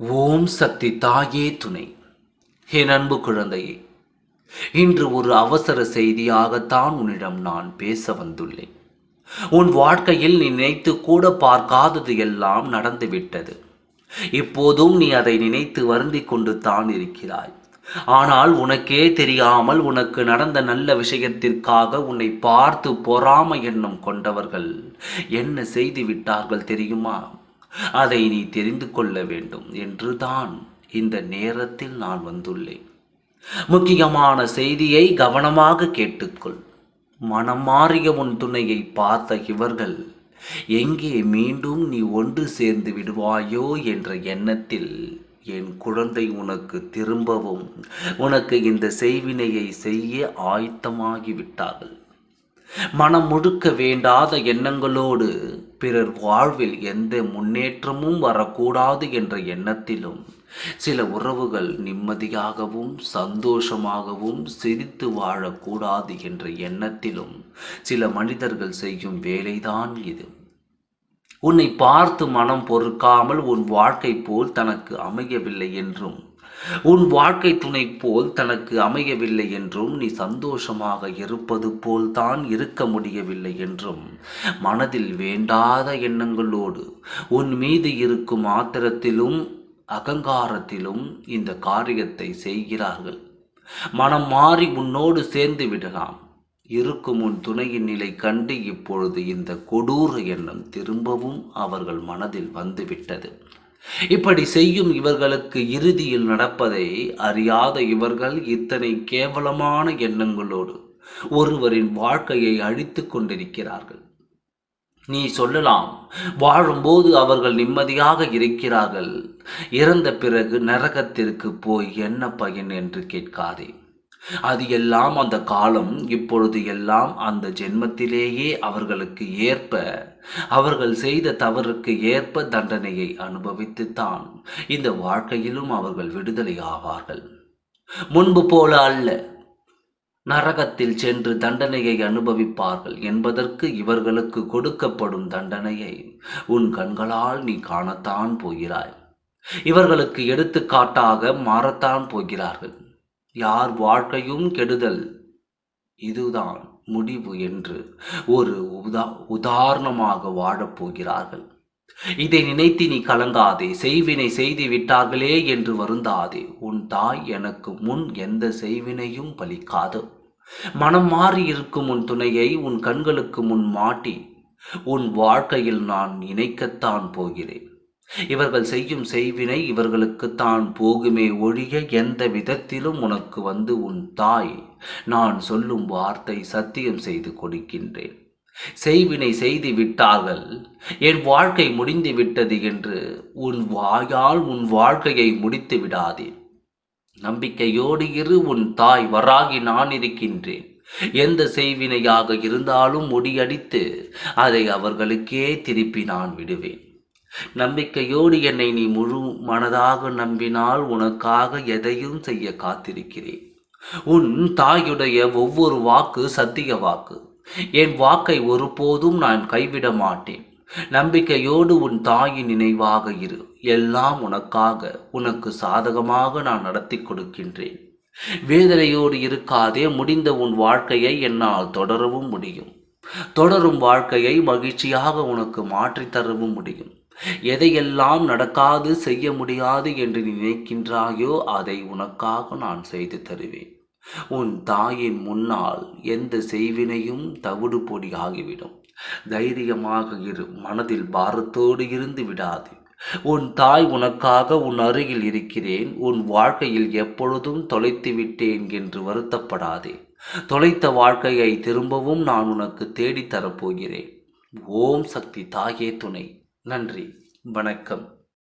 ஓம் சக்தி தாயே துணை. என் அன்பு குழந்தையே இன்று ஒரு அவசர செய்தியாகத்தான் உன்னிடம் நான் பேச வந்துள்ளேன். உன் வாழ்க்கையில் நீ நினைத்து கூட பார்க்காதது எல்லாம் நடந்துவிட்டது. இப்போதும் நீ அதை நினைத்து வருந்திக் கொண்டு தான் இருக்கிறாய். ஆனால் உனக்கே தெரியாமல் உனக்கு நடந்த நல்ல விஷயத்திற்காக உன்னை பார்த்து பொறாமை எண்ணம் கொண்டவர்கள் என்ன செய்து விட்டார்கள் தெரியுமா? அதை நீ தெரிந்து கொள்ள வேண்டும் என்று தான் இந்த நேரத்தில் நான் வந்துள்ளேன். முக்கியமான செய்தியை கவனமாக கேட்டுக்கொள். மனம் மாறிய உன் துணையை பார்த்த இவர்கள் எங்கே மீண்டும் நீ ஒன்று சேர்ந்து விடுவாயோ என்ற எண்ணத்தில் என் குழந்தை உனக்கு திரும்பவும் உனக்கு இந்த செய்வினையை செய்ய ஆயத்தமாகிவிட்டார்கள் மனம் முழுக்க வேண்டாத எண்ணங்களோடு பிறர் வாழ்வில் எந்த முன்னேற்றமும் வரக்கூடாது என்ற எண்ணத்திலும் சில உறவுகள் நிம்மதியாகவும் சந்தோஷமாகவும் சிரித்து வாழக்கூடாது என்ற எண்ணத்திலும் சில மனிதர்கள் செய்யும் வேலைதான் இது. உன்னை பார்த்து மனம் பொறுக்காமல் உன் வாழ்க்கை போல் தனக்கு அமையவில்லை என்றும் உன் வாழ்க்கை துணை போல் தனக்கு அமையவில்லை என்றும் நீ சந்தோஷமாக இருப்பது போல் தான் இருக்க முடியவில்லை என்றும் மனதில் வேண்டாத எண்ணங்களோடு உன் மீது இருக்கும் ஆத்திரத்திலும் அகங்காரத்திலும் இந்த காரியத்தை செய்கிறார்கள். மனம் மாறி உன்னோடு சேர்ந்து விடலாம். இருக்கும் உன் துணையின் நிலை கண்டு இப்பொழுது இந்த கொடூர எண்ணம் திரும்பவும் அவர்கள் மனதில் வந்துவிட்டது. இப்படி செய்யும் இவர்களுக்கு இறுதியில் நடப்பதை அறியாத இவர்கள் இத்தனை கேவலமான எண்ணங்களோடு ஒருவரின் வாழ்க்கையை அழித்து கொண்டிருக்கிறார்கள். நீ சொல்லலாம் வாழும்போது அவர்கள் நிம்மதியாக இருக்கிறார்கள். இறந்த பிறகு நரகத்திற்கு போய் என்ன பயன் என்று கேட்காதே. அது எல்லாம் அந்த காலம் இப்பொழுது எல்லாம் அந்த ஜென்மத்திலேயே அவர்களுக்கு ஏற்ப அவர்கள் செய்த தவறுக்கு ஏற்ப தண்டனையை அனுபவித்துத்தான் இந்த வாழ்க்கையிலும் அவர்கள் விடுதலை ஆவார்கள். முன்பு போல அல்ல. நரகத்தில் சென்று தண்டனையை அனுபவிப்பார்கள் என்பதற்கு இவர்களுக்கு கொடுக்கப்படும் தண்டனையை உன் கண்களால் நீ காணத்தான் போகிறாய். இவர்களுக்கு எடுத்துக்காட்டாக மாறத்தான் போகிறார்கள். யார் வாழ்க்கையும் கெடுதல். இதுதான் முடிவு என்று ஒரு உதா உதாரணமாக வாழப்போகிறார்கள் இதை நினைத்து நீ கலங்காதே செய்வினை செய்து விட்டார்களே என்று வருந்தாதே. உன் தாய் எனக்கு முன் எந்த செய்வினையும் பலிக்காது. மனம் மாறி இருக்கும் உன் துணையை உன் கண்களுக்கு முன் மாட்டி உன் வாழ்க்கையில் நான் இணைக்கத்தான் போகிறேன். இவர்கள் செய்யும் செய்வினை இவர்களுக்கு தான் போகுமே ஒழிய எந்த விதத்திலும் உனக்கு வந்து உன் தாய். நான் சொல்லும் வார்த்தை சத்தியம் செய்து கொடுக்கின்றேன். செய்வினை செய்து விட்டார்கள். என் வாழ்க்கை முடிந்து விட்டது என்று உன் வாயால் உன் வாழ்க்கையை முடித்து விடாதே. நம்பிக்கையோடு இரு உன் தாய் வராகி நான் இருக்கின்றேன். எந்த செய்வினையாக இருந்தாலும் முடியடித்து அதை அவர்களுக்கே திருப்பி நான் விடுவேன். நம்பிக்கையோடு என்னை நீ முழு மனதாக நம்பினால் உனக்காக எதையும் செய்ய காத்திருக்கிறேன். உன் தாயுடைய ஒவ்வொரு வாக்கு சத்திய வாக்கு. என் வாக்கை ஒருபோதும் நான் கைவிட மாட்டேன். நம்பிக்கையோடு உன் தாயின் நினைவாக இரு. எல்லாம் உனக்காக உனக்கு சாதகமாக நான் நடத்தி கொடுக்கின்றேன். வேதனையோடு இருக்காதே முடிந்த உன் வாழ்க்கையை என்னால் தொடரவும் முடியும். தொடரும் வாழ்க்கையை மகிழ்ச்சியாக உனக்கு மாற்றித் தரவும் முடியும். எதையெல்லாம் நடக்காது செய்ய முடியாது என்று நினைக்கின்றாயோ அதை உனக்காக நான் செய்து தருவேன். உன் தாயின் முன்னால் எந்த செய்வினையும் தவிடு பொடி ஆகிவிடும். தைரியமாக இரு மனதில் பாரத்தோடு இருந்து விடாது. உன் தாய் உனக்காக உன் அருகில் இருக்கிறேன். உன் வாழ்க்கையில் எப்பொழுதும் தொலைத்து விட்டேன் என்று வருத்தப்படாதே. தொலைத்த வாழ்க்கையை திரும்பவும் நான் உனக்கு தேடித்தரப்போகிறேன் ஓம் சக்தி தாயே துணை. நன்றி. வணக்கம்.